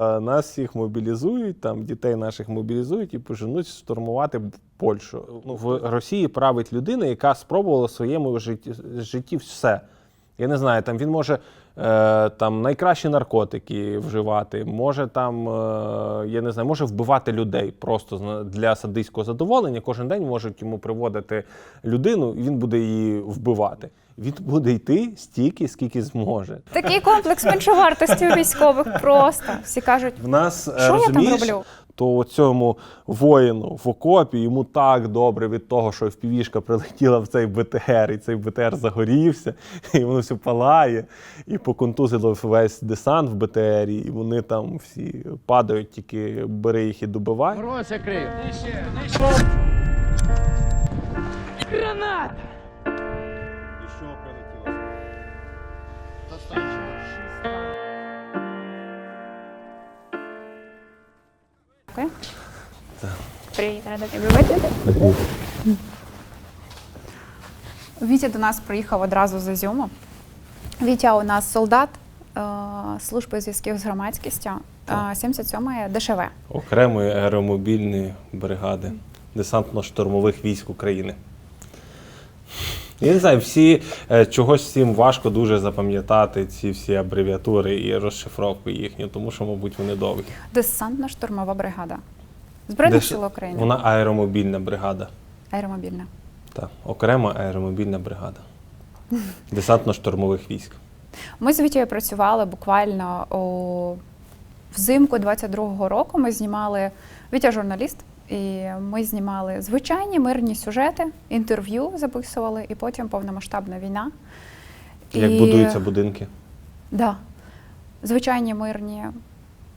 нас всіх мобілізують, там дітей наших мобілізують і поженуть штурмувати Польщу. Ну, в Росії править людина, яка спробувала в своєму житті, житті все. Я не знаю, там він може е, там найкращі наркотики вживати, може там, е, я не знаю, може вбивати людей просто для садистського задоволення. Кожен день можуть йому приводити людину, і він буде її вбивати. Він буде йти стільки, скільки зможе. Такий комплекс меншовартості у військових просто. Всі кажуть, В нас е, Що я там роблю? то цьому воїну в окопі йому так добре від того, що впівішка прилетіла в цей БТР, і цей БТР загорівся, і воно все палає, і поконтузило весь десант в БТРі, і вони там всі падають, тільки бери їх і добивай. Крив. І окей. Привіт, рада тебе бачити. Вітя до нас приїхав одразу з Ізюму. Вітя у нас солдат е, служби зв'язків з громадськістю е, 77-ї ДШВ. Окремої аеромобільної бригади десантно-штурмових військ України. Я не знаю, всі е, чогось всім важко дуже запам'ятати ці всі абревіатури і розшифровку їхню, тому що, мабуть, вони довгі. Десантно-штурмова бригада. Збройних Деш- сил України. Вона аеромобільна бригада. Аеромобільна. Так, окрема аеромобільна бригада. Десантно-штурмових військ. Ми з Вітєю працювали буквально у взимку 22-го року. Ми знімали Вітя журналіст, і ми знімали звичайні мирні сюжети, інтерв'ю записували, і потім повномасштабна війна. Як І- будуються будинки. Да. Звичайні мирні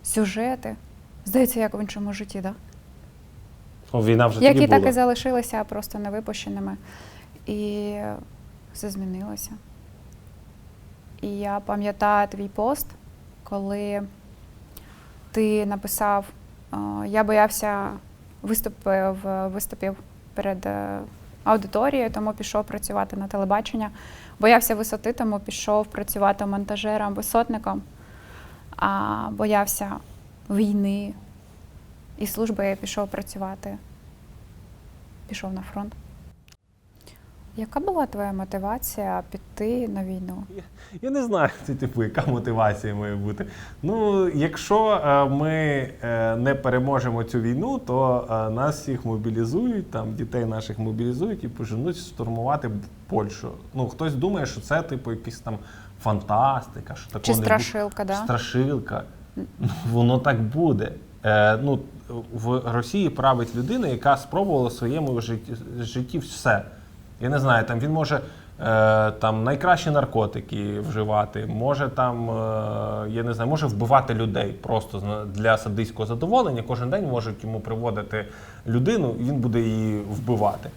сюжети. Здається, як в іншому житті, да? О, війна вже які тоді так і залишилися просто невипущеними. І все змінилося. І я пам'ятаю твій пост, коли ти написав, е, я боявся виступив, виступив перед е, аудиторією, тому пішов працювати на телебачення. Боявся висоти, тому пішов працювати монтажером, висотником, а боявся війни і служби я пішов працювати. Пішов на фронт. Яка була твоя мотивація піти на війну? Я не знаю, це типу, яка мотивація має бути. Ну, якщо е, ми е, не переможемо цю війну, то е, нас всіх мобілізують, там дітей наших мобілізують і поженуть штурмувати Польщу. Ну, хтось думає, що це типу якась там фантастика, що такого Чи страшилка, да? Страшилка. Ну, Воно так буде. Е, ну, в Росії править людина, яка спробувала в своєму житті, житті все. Я не знаю, там він може е, там найкращі наркотики вживати, може там, е, я не знаю, може вбивати людей просто для садистського задоволення. Кожен день можуть йому приводити людину, і він буде її вбивати.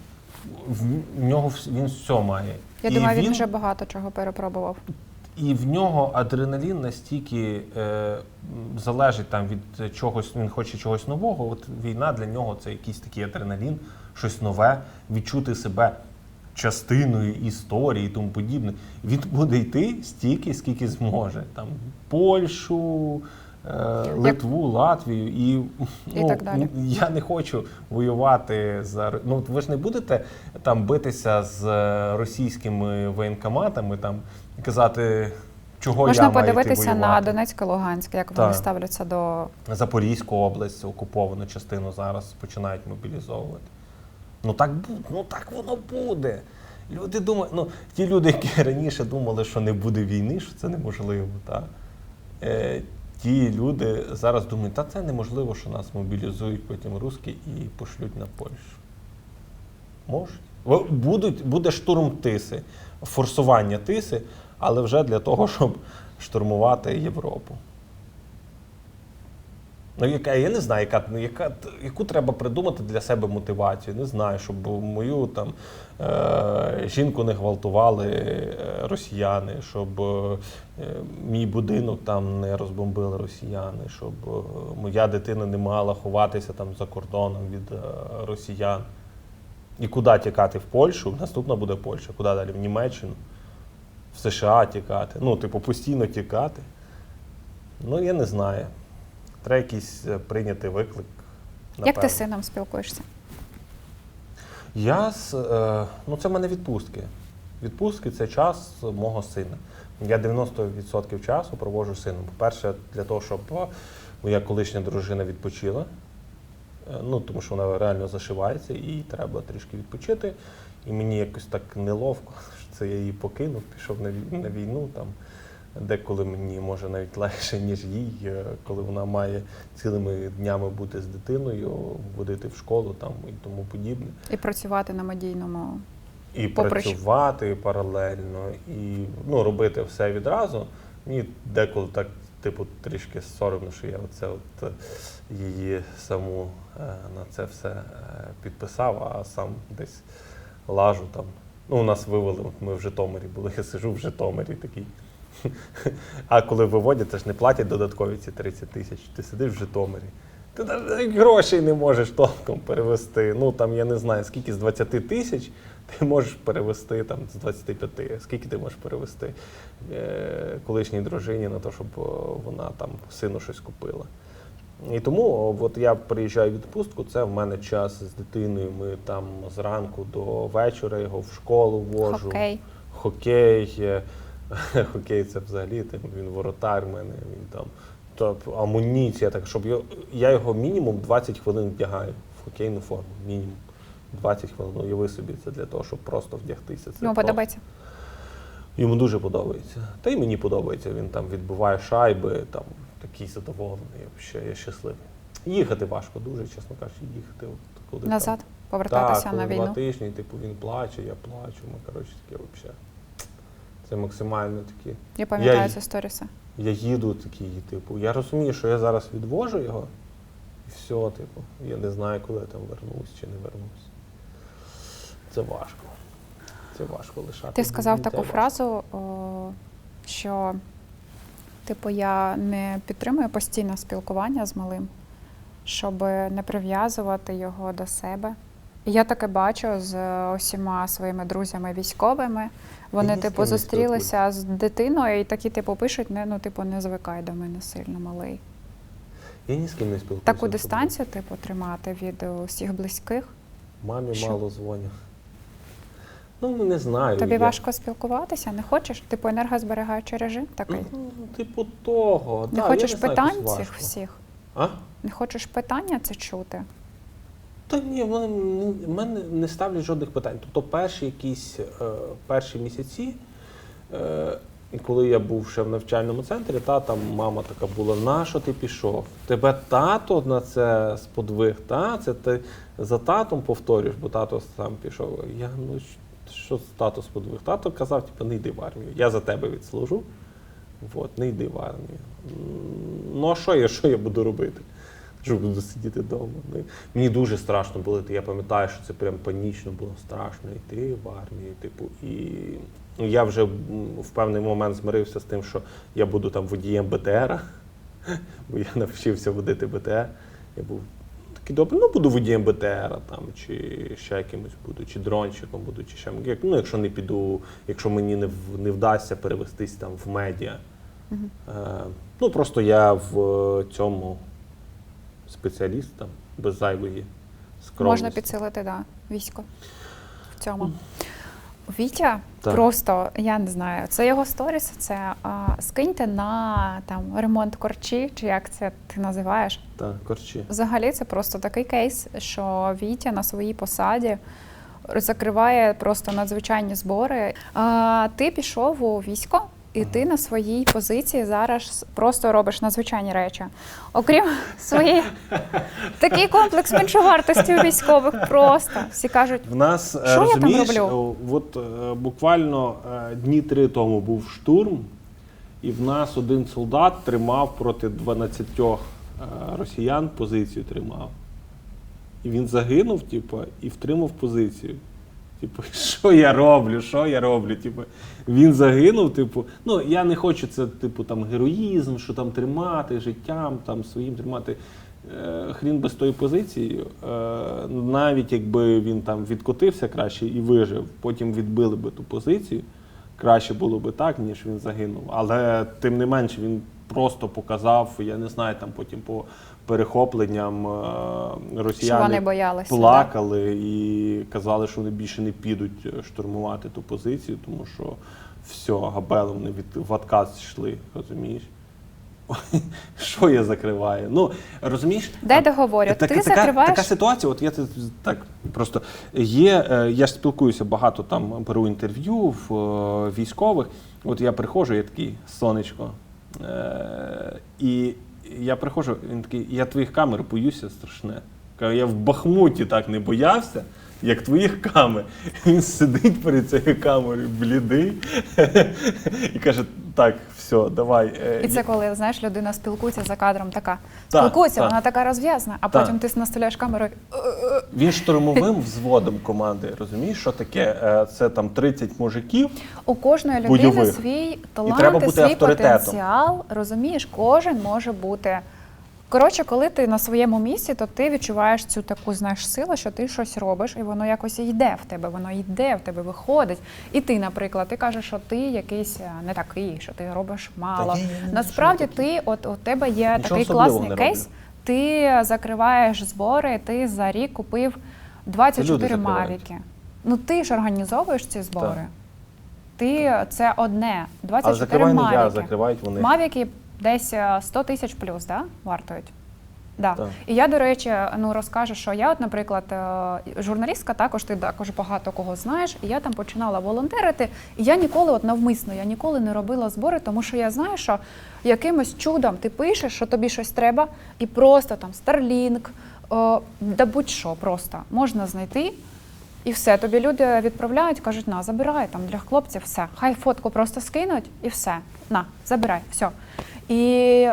В нього він все має. Я І думаю, він вже багато чого перепробував. і в нього адреналін настільки е, залежить там від чогось, він хоче чогось нового. От війна для нього це якийсь такий адреналін, щось нове, відчути себе частиною історії і тому подібне. Він буде йти стільки, скільки зможе. Там Польщу, е, Литву, Латвію і, І ну, так далі. я не хочу воювати за ну ви ж не будете там битися з е, російськими воєнкоматами, там казати, чого Можна я подивитися на. Донецьк і Луганськ, як вони ставляться до Запорізьку область, окуповану частину зараз починають мобілізовувати. Ну так буде, ну так воно буде. Люди думають, ну ті люди, які раніше думали, що не буде війни, що це неможливо. Та? Е, ті люди зараз думають, та це неможливо, що нас мобілізують потім русські і пошлють на Польщу. Можуть. Будуть, буде штурм тиси, форсування тиси, але вже для того, щоб штурмувати Європу. Ну, яка, я не знаю, яка, ну, яка, яку треба придумати для себе мотивацію. Не знаю, щоб мою там, е, жінку не гвалтували е, росіяни, щоб е, мій будинок там не розбомбили росіяни, щоб е, моя дитина не мала ховатися там за кордоном від е, росіян. І куди тікати в Польщу? Наступна буде Польща. Куди далі? В Німеччину, в США тікати. Ну, типу, постійно тікати. Ну, я не знаю. Треба якийсь е, прийняти виклик. Як ти з сином спілкуєшся? Я з, е, ну це в мене відпустки. Відпустки це час мого сина. Я 90% часу проводжу з сином. По-перше, для того, щоб моя колишня дружина відпочила. Е, Ну, тому що вона реально зашивається, і треба трішки відпочити. І мені якось так неловко, що це я її покинув, пішов на війну. Там, деколи мені може навіть легше, ніж їй, е, коли вона має цілими днями бути з дитиною, водити в школу там, і тому подібне. І працювати на медійному. І Попри працювати паралельно, і ну, робити все відразу. Мені деколи так, типу, трішки соромно, що я оце от е, її саму е, на це все підписав, а сам десь лажу там. Ну, у нас вивели, от ми в Житомирі були, я сижу в Житомирі такий. А коли виводять, це ж не платять додаткові ці 30 тисяч. Ти сидиш в Житомирі. Ти навіть грошей не можеш толком перевести. Ну там я не знаю, скільки з 20 тисяч ти можеш перевести там з 25. Скільки ти можеш перевести е, колишній дружині на те, щоб вона там сину щось купила. І тому от я приїжджаю в відпустку, це в мене час з дитиною. Ми там зранку до вечора його в школу вожу Хокей. хокей. Хокей це взагалі там, він воротар в мене, він там тобто, амуніція, так щоб його, я його мінімум 20 хвилин вдягаю в хокейну форму. Мінімум 20 хвилин. Ну, Уяви собі це для того, щоб просто вдягтися. Це Йому просто- подобається. Йому дуже подобається. Та й мені подобається. Він там відбиває шайби, там такий задоволений. Ще я щасливий. Їхати важко, дуже, чесно кажучи, їхати. От, коли Назад Там, повертатися так, на війну. два тижні, типу, він плаче, я плачу. Ми, коротше, таке взагалі. Це максимально такі. Я пам'ятаю ці сторіси. Я їду такий, типу, я розумію, що я зараз відвожу його, і все, типу, я не знаю, коли я там вернусь чи не вернусь. Це важко. Це важко лишати. Ти сказав таку важко. фразу, о, що типу я не підтримую постійне спілкування з малим, щоб не прив'язувати його до себе. Я таке бачу з усіма своїми друзями військовими. Вони, Я ні з типу, зустрілися з дитиною і такі, типу, пишуть, не, ну, типу, не звикай до мене сильно малий. Я ні з ким не спілкуюся. Таку дистанцію, типу, тримати від усіх близьких. Мамі Що? мало дзвоню. Ну, не знаю. Тобі я- важко спілкуватися, не хочеш? Типу енергозберігаючий режим такий. Ну, типу того. Не да, хочеш я не знаю, питань цих важко. всіх? А? Не хочеш питання це чути? Та ні, в мене, в мене не ставлять жодних питань. Тобто перші якісь е, перші місяці, е, коли я був ще в навчальному центрі, та там мама така була, на що ти пішов? Тебе тато на це сподвиг, та? Це ти за татом повторюєш, бо тато сам пішов. Я ну що з тато сподвиг? Тато казав, типу, не йди в армію, я за тебе відслужу. От, не йди в армію. Ну а що я, що я буду робити? Що буду сидіти вдома. Мені дуже страшно було. йти. Я пам'ятаю, що це прям панічно було страшно йти в армію. Типу, і ну, я вже в певний момент змирився з тим, що я буду там водієм БТРа, бо я навчився водити БТР. Я був такий добрий, ну буду водієм БТРа там, чи ще якимось буду, чи дрончиком буду, чи ще ну, якщо не піду, якщо мені не, не вдасться перевестись там в медіа. Мгм. Е, ну просто я в е, цьому спеціаліст там, без зайвої скромності. Можна підсилити, да, військо в цьому. Вітя Так. просто, я не знаю, це його сторіс, це а, скиньте на там ремонт корчі, чи як це ти називаєш. Так, корчі. Взагалі це просто такий кейс, що Вітя на своїй посаді закриває просто надзвичайні збори. А, ти пішов у військо, і ти на своїй позиції зараз просто робиш надзвичайні речі. Окрім своєї такий комплекс меншовартості у військових. Просто всі кажуть, В нас е, Що я там роблю? от е, буквально е, дні три тому був штурм, і в нас один солдат тримав проти 12 е, росіян позицію тримав. І він загинув, типу, і втримав позицію. Типу, що я роблю? Що я роблю? Типу, він загинув, типу, ну я не хочу це, типу, там героїзм, що там тримати, життям там своїм тримати. Е, хрін би з тою позицією. Е, навіть якби він там відкотився краще і вижив, потім відбили би ту позицію. Краще було би так, ніж він загинув. Але тим не менше він просто показав, я не знаю, там потім по перехопленням е, Що росіяни вони боялися. плакали і казали, що вони більше не підуть е, штурмувати ту позицію, тому що все, габели вони від в отказ йшли, розумієш? Що я закриваю? Ну, розумієш? Дай договорю. Так- Ти така, закриваєш така ситуація, от я так просто є. е, Я ж спілкуюся багато там, беру інтерв'ю в військових. От я приходжу, я такий сонечко. І я приходжу, він такий, я твоїх камер боюся страшне. Кажу, Я в Бахмуті так не боявся, як твоїх камер. Він сидить перед цією камерою, блідий, і каже: так, все, давай. е, І це коли знаєш, людина спілкується за кадром, така Так, спілкується, так. вона така розв'язана, а Так. потім ти наставляєш камеру. Він штурмовим взводом команди, розумієш, що таке? Е, Це там 30 мужиків. У кожної людини Бойових. свій талант, треба і бути свій авторитетом. потенціал. Розумієш, кожен може бути. Коротше, коли ти на своєму місці, то ти відчуваєш цю таку знаєш силу, що ти щось робиш, і воно якось йде в тебе, воно йде в тебе, виходить. І ти, наприклад, ти кажеш, що ти якийсь е, не такий, що ти робиш мало. Та ні, ні, ні, Насправді ти, от у тебе є Нічого такий класний кейс. Ти закриваєш збори, ти за рік купив 24 закривають. мавіки. Ну ти ж організовуєш ці збори. Так. Ти це одне. Але 24 закриваю не я, закривають вони. Мавіки десь е, 100 тисяч плюс, да? вартують. Да. Так. І я, до речі, ну розкажу, що я, от, наприклад, е, журналістка, також ти також багато кого знаєш, і я там починала волонтерити. І я ніколи, от навмисно, я ніколи не робила збори, тому що я знаю, що якимось чудом ти пишеш, що тобі щось треба, і просто там Starlink, о, да будь-що просто можна знайти. І все, тобі люди відправляють, кажуть, на, забирай там для хлопців, все. Хай фотку просто скинуть і все. На, забирай, все. І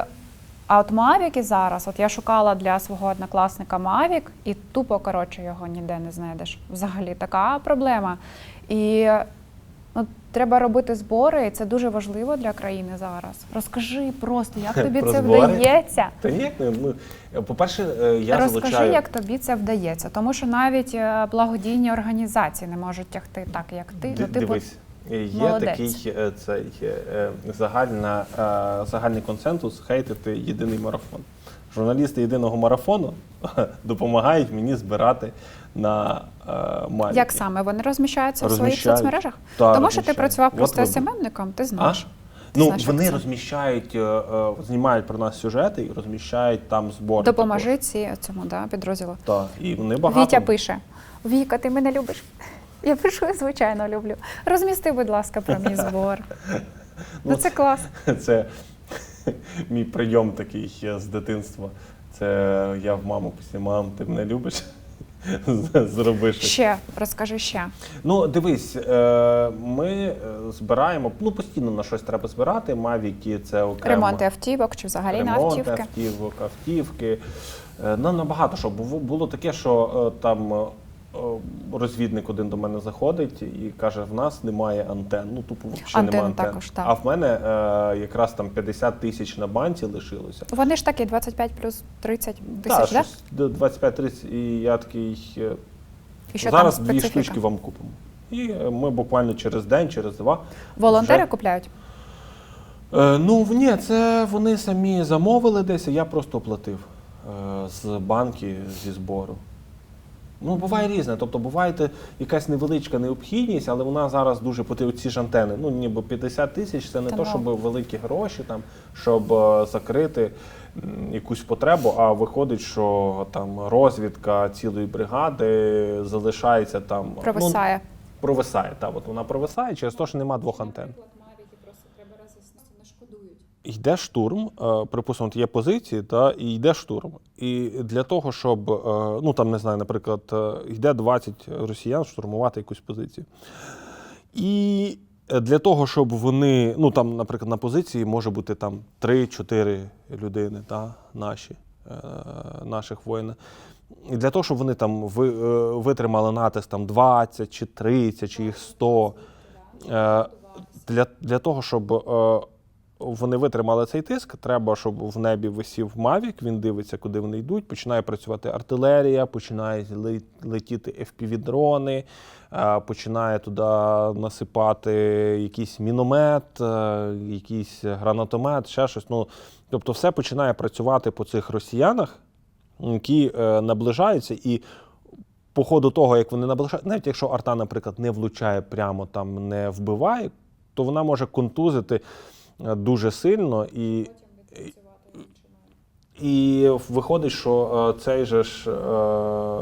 а от Мавіки зараз, от я шукала для свого однокласника Мавік, і тупо коротше його ніде не знайдеш. Взагалі така проблема. І ну, треба робити збори, і це дуже важливо для країни зараз. Розкажи просто, як тобі Про це збори? вдається. Та ні, ну, по-перше, е, я Розкажи, залучаю. як тобі це вдається, тому що навіть е, благодійні організації не можуть тягти так, як ти. Д- Ну, типу, Дивись, є молодець. такий е, цей, е, загальна, е, загальний консенсус хейтити єдиний марафон. Журналісти єдиного марафону допомагають мені збирати на е, як саме вони розміщаються в своїх соцмережах? Так, тому що ти працював От просто СММником, ти А? знаєш. Ти Ну, знаєш, вони розміщають, знімають про нас сюжети і розміщають там збори. Допоможи ці цьому да, підрозділу. Так, і вони багато. Вітя пише: Віка, ти мене любиш? Я пишу, звичайно, люблю. Розмісти, будь ласка, про мій збор. Ну, Ну, це клас. Це мій прийом такий з дитинства. Це я в маму після мам, ти мене любиш? Зроби щось. Ще розкажи ще. Ну, дивись, е, ми е, збираємо, ну постійно на щось треба збирати. Мавіки це окремо. Ремонти автівок чи взагалі на Ремонти автівки. автівок, автівки. Е, Ну, набагато що. Було, таке, що там розвідник один до мене заходить і каже: в нас немає антен. Ну, тупо взагалі немає антен. також, так. А в мене е, якраз там 50 тисяч на банці лишилося. Вони ж такі 25 плюс 30 Так, тисяч, да? щось 25-30, і я такий. е, І що зараз там дві штучки вам купимо. І е, ми буквально через день, через два. Волонтери вже- купляють? Е, ну ні, це вони самі замовили десь, я просто оплатив е, з банки зі збору. Ну, буває різне. Тобто буває якась невеличка необхідність, але вона зараз дуже поти ці ж антени. Ну, ніби 50 тисяч це не Та то, щоб великі гроші, там, щоб е, закрити якусь потребу, а виходить, що там розвідка цілої бригади залишається там. Ну, Провисає. провисає. Та, от вона провисає через те, що нема двох антен. Йде штурм, е, припустимо, є позиції, та, і йде штурм. І для того, щоб, е, ну там не знаю, наприклад, е, йде 20 росіян штурмувати якусь позицію. І для того, щоб вони, ну там, наприклад, на позиції може бути там 3-4 людини, та, наші, наших воїнів. І для того, щоб вони там витримали натиск там 20 чи 30 чи їх 100, е, для, для того, щоб вони витримали цей тиск, треба, щоб в небі висів Мавік, він дивиться, куди вони йдуть. Починає працювати артилерія, починають летіти FPV-дрони, е, починає туди насипати якийсь міномет, е, якийсь гранатомет, ще щось. Ну, тобто, все починає працювати по цих росіянах, які е, наближаються, і по ходу того, як вони наближають, навіть якщо арта, наприклад, не влучає прямо там, не вбиває, то вона може контузити дуже сильно і. І виходить, що е, цей же ж е,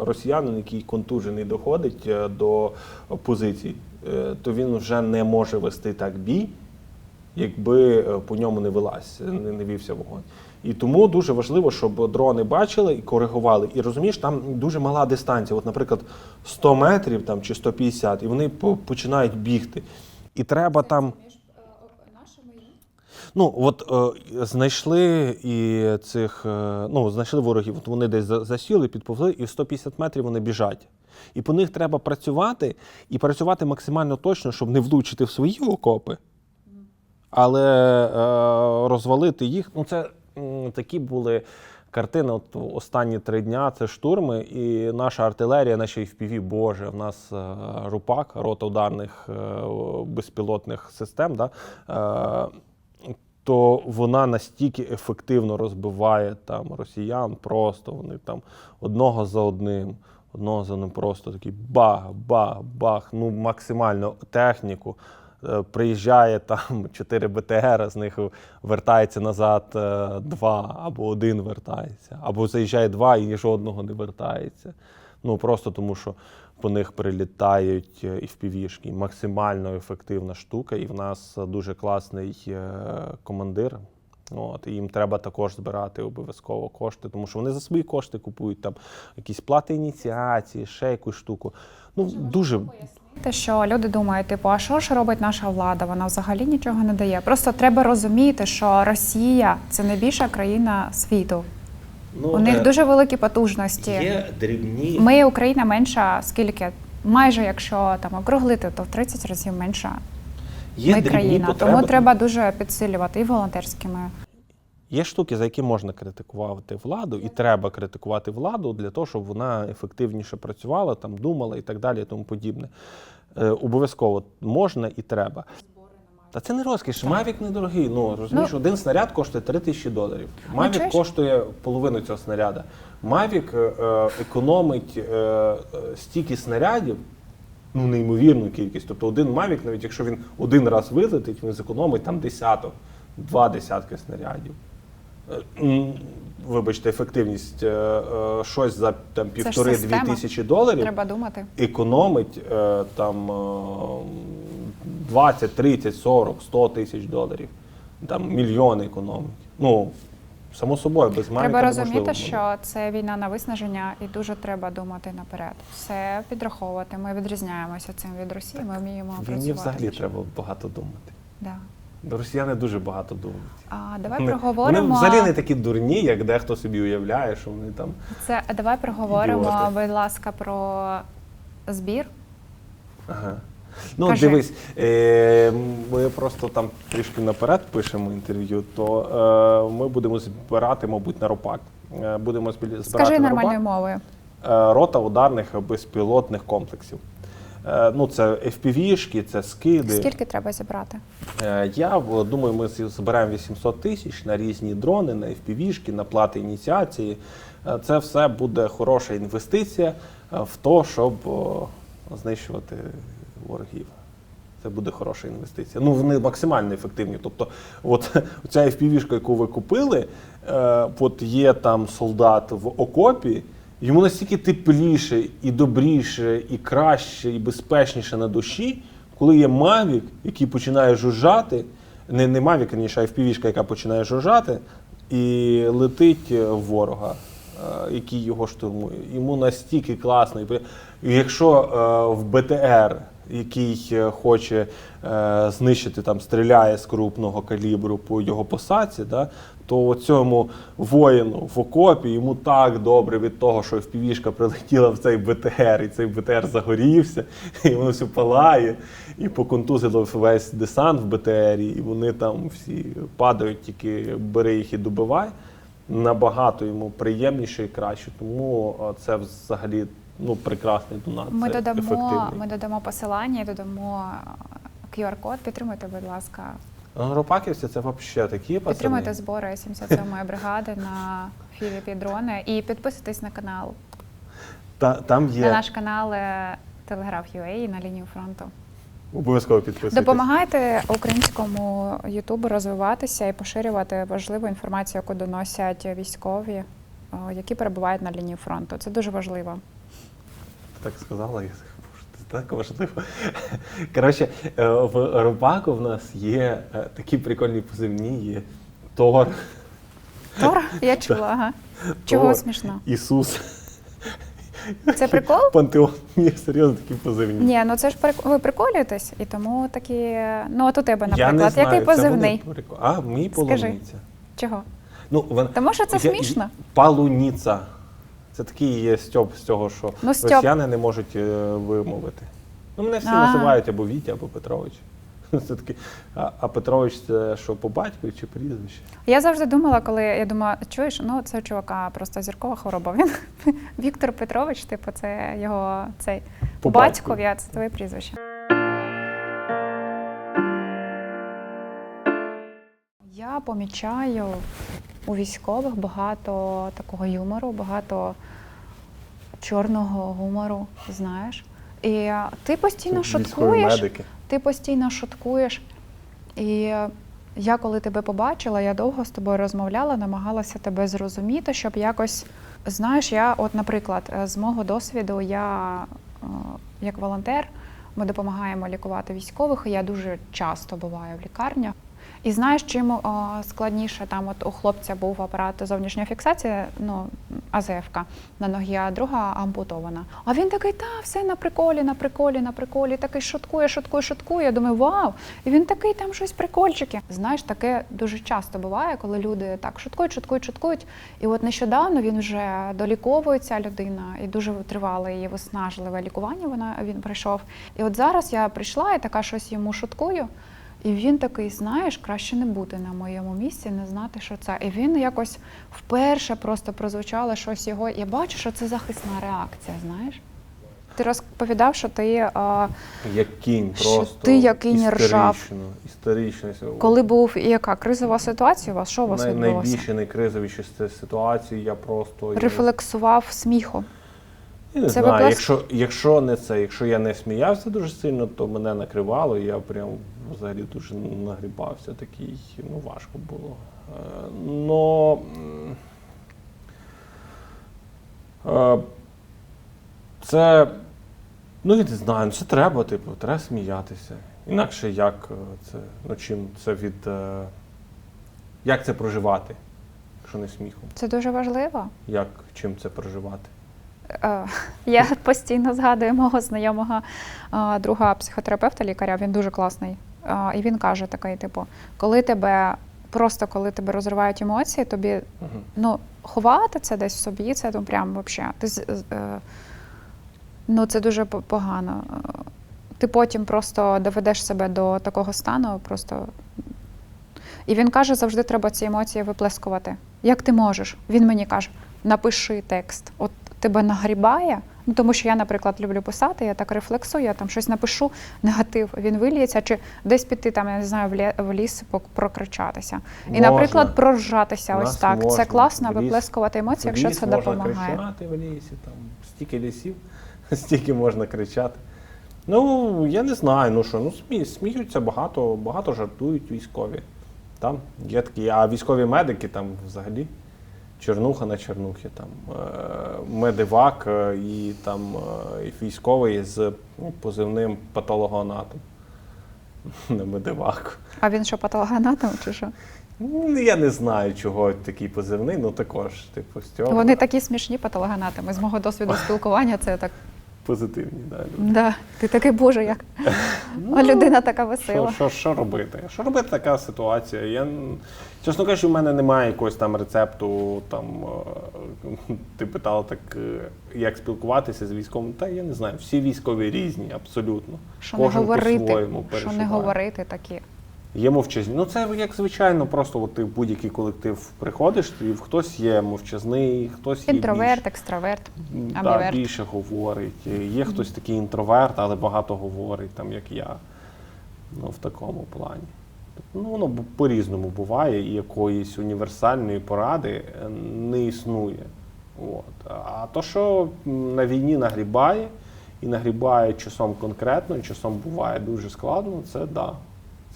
росіянин, який контужений доходить е, до позицій, то він вже не може вести так бій, якби по ньому не велась, не, не вівся вогонь. І тому дуже важливо, щоб дрони бачили і коригували. І розумієш, там дуже мала дистанція. От, наприклад, 100 метрів там, чи 150, і вони починають бігти. І треба там. Ну, от е, знайшли і цих, е, ну, знайшли ворогів, от вони десь засіли, підповзли, і в 150 метрів вони біжать. І по них треба працювати, і працювати максимально точно, щоб не влучити в свої окопи, але е, розвалити їх. Ну, це м, такі були картини. От останні три дня це штурми, і наша артилерія, наші FPV, боже, в нас е, рупак, рота ударних е, безпілотних систем. Да? То вона настільки ефективно розбиває там росіян, просто вони там одного за одним, одного за одним, просто такий бах, бах, бах, ну максимально техніку. Е, Приїжджає там 4 БТР, з них вертається назад е, два, або один вертається, або заїжджає два і жодного не вертається. Ну просто тому, що по них прилітають е, і впівішки. Максимально ефективна штука, і в нас дуже класний е, командир. От, і їм треба також збирати обов'язково кошти, тому що вони за свої кошти купують там якісь плати ініціації, ще якусь штуку. Ну дуже Те, що люди думають, типу, а що ж робить наша влада? Вона взагалі нічого не дає. Просто треба розуміти, що Росія це найбільша країна світу. Ну, У них дуже великі потужності. є дрібні. Ми Україна менша, скільки? Майже якщо там округлити, то в 30 разів менша є ми дрібні країна. потреби. Тому треба дуже підсилювати і волонтерськими. Є штуки, за які можна критикувати владу, і треба критикувати владу для того, щоб вона ефективніше працювала, там думала і так далі, і тому подібне. Е, обов'язково можна і треба. Та це не розкіш. Мавік недорогий. Ну розумієш, Ну, один снаряд коштує 3 тисячі доларів. Мавік коштує половину цього снаряда. Мавік е, е, економить е, е, стільки снарядів. Ну, неймовірну кількість. Тобто один Мавік, навіть якщо він один раз вилетить, він зекономить там десяток, два десятки снарядів. Е, Вибачте, ефективність е, е, щось за там півтори-дві тисячі доларів Треба думати. економить е, там е, 20, 30, 40, 100 тисяч доларів. Там мільйони економить. Ну, само собою, без Мавіка Треба розуміти, що це війна на виснаження, і дуже треба думати наперед. Все підраховувати. Ми відрізняємося цим від Росії. Ми вміємо Війні працювати. взагалі треба багато думати. Да. Росіяни дуже багато думають. А давай Вони, проговоримо. вони взагалі не такі дурні, як дехто собі уявляє, що вони там. Це давай проговоримо, Ідіоти. будь ласка, про збір. Ага. Ну, Кажи. дивись, е, ми просто там трішки наперед пишемо інтерв'ю, то е, ми будемо збирати, мабуть, на ропак. Е, будемо збі- збирати Скажи на нормальною ропак. мовою. Е, рота ударних безпілотних комплексів. Е, ну, це FPV-шки, це скиди. Скільки треба зібрати? Е, Я в- думаю, ми з- зберемо 800 тисяч на різні дрони, на FPV-шки, на плати ініціації. Е, Це все буде хороша інвестиція е, в те, щоб о, знищувати ворогів. Це буде хороша інвестиція. Ну, вони максимально ефективні. Тобто, от ця FPV-шка, яку ви купили, е, от є там солдат в окопі, йому настільки тепліше, і добріше, і краще, і безпечніше на душі, коли є Мавік, який починає жужжати, не, не Мавік, раніше, а FPV-шка, яка починає жужжати, і летить ворога, е, який його штурмує. Йому настільки класно. І якщо е, в БТР який е, хоче е, знищити там, стріляє з крупного калібру по його посадці, да, то цьому воїну в окопі йому так добре від того, що впівішка прилетіла в цей БТР, і цей БТР загорівся, і воно все палає, і поконтузило весь десант в БТРі, і вони там всі падають, тільки бери їх і добивай. Набагато йому приємніше і краще. Тому е, це взагалі ну, прекрасний донат. Ми це додамо, ефективний. ми додамо посилання, і додамо QR-код. Підтримуйте, будь ласка, Ропаківці це взагалі такі пацани. підтримуйте збори 77-ї бригади на Філіпі дрони і підписуйтесь на канал. Та, там є На наш канал Телеграф.ua і на лінію фронту. обов'язково підписуйтесь. Допомагайте українському Ютубу розвиватися і поширювати важливу інформацію, яку доносять військові, які перебувають на лінії фронту. Це дуже важливо. Так сказала, я так важливо. Коротше, е, в Ропаку в нас є е, такі прикольні позивні, є Тор, Тор, я чула, ага. Чого Тор, смішно? Ісус. Це прикол? Пантеон. Ні, серйозно такі позивні. Ні, ну це ж прик... ви приколюєтесь, і тому такі. Ну, от у тебе, Я не наприклад, знаю, який це позивний? буде прикол- А, мій Скажи. Чого? Ну, вон- Тому що це я- смішно. Палуніца. Це такий є стьоп з цього, що Ну, росіяни не можуть е, вимовити. Ну, мене всі А. називають або Вітя, або Петрович. Це таки, а, а Петрович це що, по батькові чи прізвище? Я завжди думала, коли я думала, чуєш, ну це чувака просто зіркова хвороба. Він Віктор Петрович, типу, це його цей По батькові, а це твоє прізвище. Я помічаю у військових багато такого юмору, багато чорного гумору, знаєш. І ти постійно шуткуєш. Ти постійно шуткуєш. І я, коли тебе побачила, я довго з тобою розмовляла, намагалася тебе зрозуміти, щоб якось. Знаєш, я, от, наприклад, е, з мого досвіду, я е, як волонтер, ми допомагаємо лікувати військових, і я дуже часто буваю в лікарнях. І знаєш, чим складніше там от у хлопця був апарат зовнішньої фіксації, ну АЗФК на ногі, а друга ампутована. А він такий, та все на приколі, на приколі, на приколі, такий шуткує, шуткує, шуткує. Я думаю, вау! І він такий, там щось прикольчики. Знаєш, таке дуже часто буває, коли люди так шуткують, шуткують, шуткують. І от нещодавно він вже доліковується людина, і дуже тривале і виснажливе лікування. Вона він пройшов. І от зараз я прийшла і така щось йому шуткую. І він такий, знаєш, краще не бути на моєму місці, не знати, що це. І він якось вперше просто прозвучало щось його. Я бачу, що це захисна реакція, знаєш. Ти розповідав, що ти, а, Як кінь, Що просто ти як кінь ржав. істерично. коли був і яка кризова ситуація у вас, що у вас Най- відбулося? найбільше найкризовіші ситуації, я просто я- Рефлексував сміхом. Я не Це знаю, виплес- якщо, якщо не це, якщо я не сміявся дуже сильно, то мене накривало, і я прям взагалі дуже нагрібався. Такий, ну важко було. Е, Но е, це, ну я не знаю, ну, це треба, типу, треба сміятися. Інакше як е, це, ну чим це від. Як це проживати, якщо не сміхом? Це дуже важливо. Як чим це проживати? Я постійно згадую мого знайомого друга психотерапевта, лікаря. Він дуже класний. І він каже такий: типу, коли тебе просто коли тебе розривають емоції, тобі ну, ховати це десь в собі, це ну прям. Ти з- е, ну це дуже погано. Ти потім просто доведеш себе до такого стану, просто. І він каже, завжди треба ці емоції виплескувати. Як ти можеш? Він мені каже, напиши текст. От тебе нагрібає. Ну, тому що я, наприклад, люблю писати, я так рефлексую, я там щось напишу, негатив, він виліється, чи десь піти, там, я не знаю, в ліс прокричатися. І, Можна. наприклад, проржатися ось так. Це класно В ліс- виплескувати емоції, В якщо ліс це можна допомагає. кричати в лісі, там стільки лісів, стільки можна кричати. Ну, я не знаю, ну що, ну смі, сміються багато, багато жартують військові. Там є такі, а військові медики там взагалі чернуха на чернухі, там е, медивак е, і там е, і військовий з ну, позивним патологоанатом. Не медивак. А він що, патологоанатом чи що? Ну, Я не знаю, чого такий позивний, ну також, типу, з цього. Вони такі смішні патологоанатами. З мого досвіду спілкування це так позитивні. Да, люди. Да, ти такий боже, як Ну, людина така весела. що, що робити? Що робити така ситуація? Я, чесно кажучи, в мене немає якогось там рецепту. Там, е, ти питала так, е, як спілкуватися з військовим. Та я не знаю. Всі військові різні, абсолютно. Що не Кожен говорити, по-своєму що не говорити такі. Є мовчазні. Ну це як звичайно, просто от ти в будь-який колектив приходиш, і хтось є мовчазний, хтось є Інтроверт, екстраверт. більш, да, більше говорить. Є хтось такий інтроверт, але багато говорить, там як я. Ну, в такому плані. Ну, воно по-різному буває, і якоїсь універсальної поради е, не існує. От. А то, що на війні нагрібає, і нагрібає часом конкретно, і часом буває дуже складно, це да.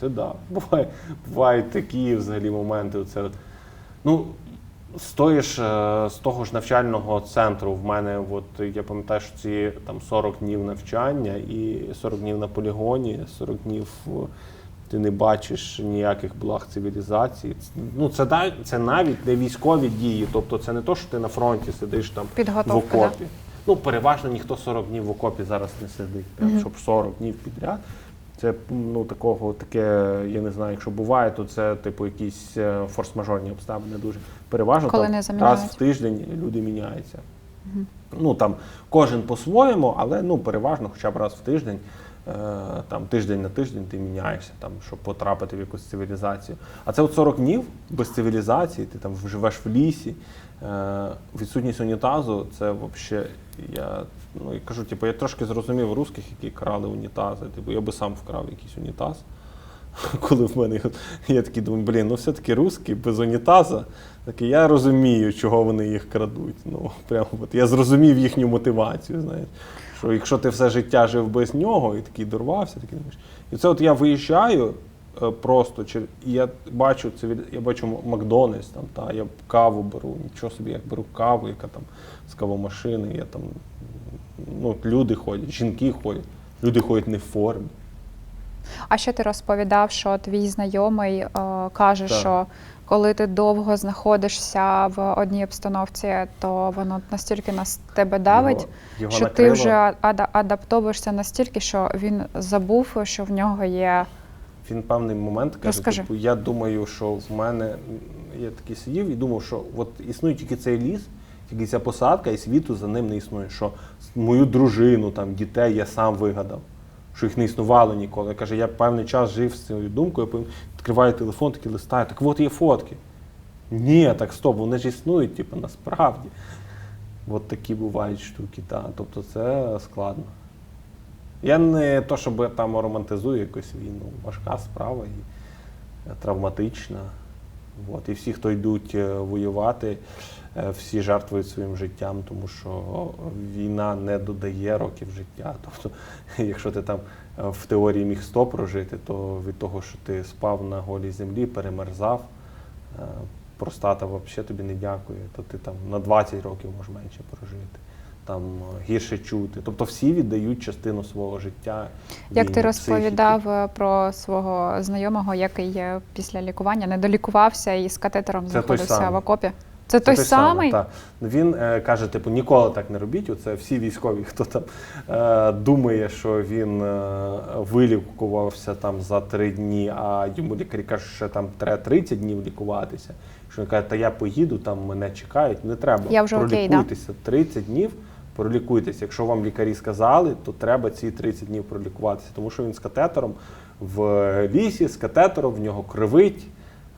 Це да. Буває, бувають такі взагалі моменти. Це, ну, з, тої ж, е, з того ж навчального центру в мене, от, я пам'ятаю, що ці там 40 днів навчання і 40 днів на полігоні, 40 днів е, ти не бачиш ніяких благ цивілізації. Ну, це, це навіть не військові дії. Тобто це не то, що ти на фронті сидиш там в окопі. Ну, переважно ніхто 40 днів в окопі зараз не сидить. Прям, Щоб 40 днів підряд. Це ну такого таке, я не знаю, якщо буває, то це типу якісь е, форс-мажорні обставини дуже переважно. Коли там, не раз в тиждень люди міняються. Ну там кожен по-своєму, але ну переважно, хоча б раз в тиждень, е, там тиждень на тиждень ти міняєшся, там, щоб потрапити в якусь цивілізацію. А це от 40 днів без цивілізації, ти там живеш в лісі. Е, відсутність унітазу, це взагалі, я ну, я кажу, типу, я трошки зрозумів русських, які крали унітази. Типу, я би сам вкрав якийсь унітаз. Коли в мене я такий думаю, блін, ну все-таки русські без унітаза. Такий, я розумію, чого вони їх крадуть. Ну, прямо от я зрозумів їхню мотивацію, знаєш. Що якщо ти все життя жив без нього і такий дорвався, такий думаєш. І це от я виїжджаю е, просто, і я бачу цивілі... я бачу Макдональдс, там, та, я каву беру, нічого собі, я беру каву, яка там з кавомашини, я там, ну, люди ходять, жінки ходять, люди ходять не в формі. А ще ти розповідав, що твій знайомий е, каже, Так. що коли ти довго знаходишся в одній обстановці, то воно настільки на тебе давить, Його- його що накрило. ти вже ада- адаптовуєшся настільки, що він забув, що в нього є. Він певний момент каже, Розкажи. типу, я думаю, що в мене я такий сидів і думав, що от існує тільки цей ліс, тільки ця посадка, і світу за ним не існує. Що мою дружину, там, дітей я сам вигадав, що їх не існувало ніколи. Каже, я певний час жив з цією думкою, відкриваю телефон, такий листаю, так от є фотки. Ні, так стоп, вони ж існують, типу, насправді. От такі бувають штуки, та. тобто це складно. Я не то, щоб там романтизую якусь війну. Важка справа і травматична. От. І всі, хто йдуть е, воювати, е, всі жертвують своїм життям, тому що війна не додає років життя. Тобто, якщо ти там е, в теорії міг 100 прожити, то від того, що ти спав на голій землі, перемерзав, простата взагалі тобі не дякує, то ти там на 20 років можеш менше прожити. Там гірше чути. Тобто всі віддають частину свого життя. Як ти розповідав е, про свого знайомого, який е, після лікування не долікувався і з катетером Це знаходився в окопі? Це, той самий? та. Він е, каже, типу, ніколи так не робіть. Оце всі військові, хто там е, думає, що він е, вилікувався там за три дні, а йому лікарі кажуть, що там треба 30 днів лікуватися. Що він каже, та я поїду, там мене чекають. Не треба. Я вже окей, да. 30 днів. Пролікуйтесь. Якщо вам лікарі сказали, то треба ці 30 днів пролікуватися, тому що він з катетером в лісі, з катетером, в нього кривить,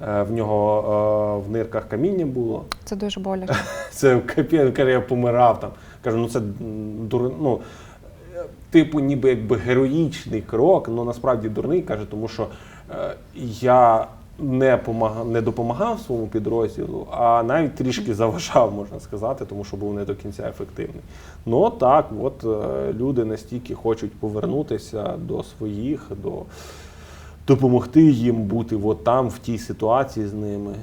е, в нього е, в нирках каміння було. Це дуже боляче. Це каже, я помирав там. Кажу, ну це дур... ну, е, типу, ніби якби героїчний крок, але насправді дурний, каже, тому що е, я не, помагав, не допомагав своєму підрозділу, а навіть трішки заважав, можна сказати, тому що був не до кінця ефективний. Ну так, от е, люди настільки хочуть повернутися до своїх, до допомогти їм бути от там, в тій ситуації з ними.